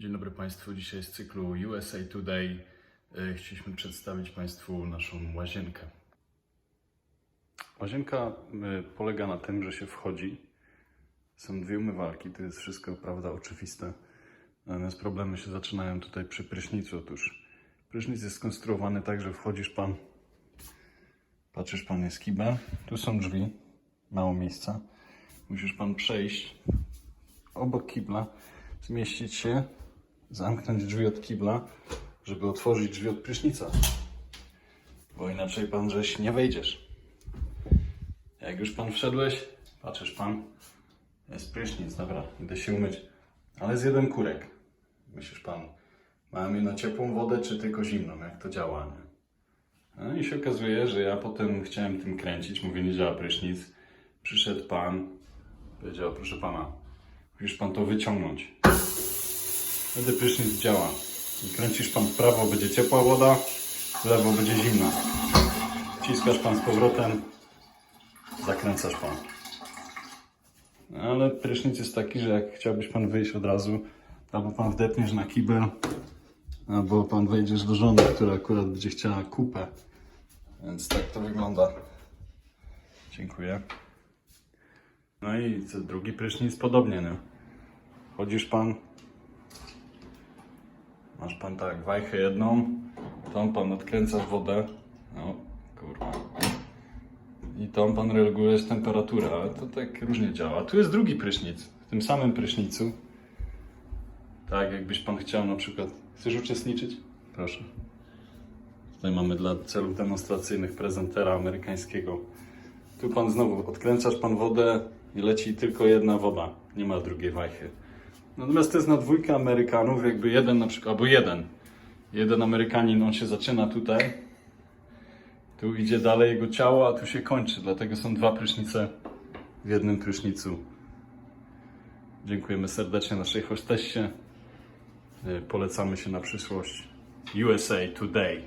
Dzień dobry Państwu. Dzisiaj z cyklu USA Today e, chcieliśmy przedstawić Państwu naszą łazienkę. Łazienka e, polega na tym, że się wchodzi. Są dwie umywalki, to jest wszystko, prawda, oczywiste. Natomiast problemy się zaczynają tutaj przy prysznicu. Otóż prysznic jest skonstruowany tak, że wchodzisz Pan, patrzysz Pan, jest kibel, tu są drzwi, mało miejsca. Musisz Pan przejść obok kibla, zmieścić się, zamknąć drzwi od kibla, żeby otworzyć drzwi od prysznica. Bo inaczej pan żeś nie wejdziesz. Jak już pan wszedłeś, patrzysz pan, jest prysznic, dobra, idę się umyć. Ale jest jeden kurek. Myślisz pan, mam je na ciepłą wodę, czy tylko zimną? Jak to działa, nie? No i się okazuje, że ja potem chciałem tym kręcić, mówię, nie działa prysznic. Przyszedł pan, powiedział, proszę pana, musisz pan to wyciągnąć. Wtedy prysznic działa. Kręcisz pan w prawo, będzie ciepła woda, w lewo będzie zimna. Wciskasz pan z powrotem, zakręcasz pan. Ale prysznic jest taki, że jak chciałbyś pan wyjść od razu, albo pan wdepniesz na kibel, albo pan wejdziesz do żony, która akurat będzie chciała kupę. Więc tak to wygląda. Dziękuję. No i drugi prysznic podobnie, nie? Chodzisz pan, masz pan tak, wajchę jedną, tą pan odkręca wodę, no kurwa. I tą pan regulujesz temperaturę, ale to tak różnie działa. Tu jest drugi prysznic, w tym samym prysznicu. Tak, jakbyś pan chciał na przykład, chcesz uczestniczyć? Proszę. Tutaj mamy dla celów demonstracyjnych prezentera amerykańskiego. Tu pan znowu odkręcasz pan wodę i leci tylko jedna woda, nie ma drugiej wajchy. Natomiast to jest na dwójkę Amerykanów, jakby jeden na przykład, albo jeden. Jeden Amerykanin, on się zaczyna tutaj, tu idzie dalej jego ciało, a tu się kończy. Dlatego są dwa prysznice w jednym prysznicu. Dziękujemy serdecznie naszej hostessie. Y, Polecamy się na przyszłość. USA Today.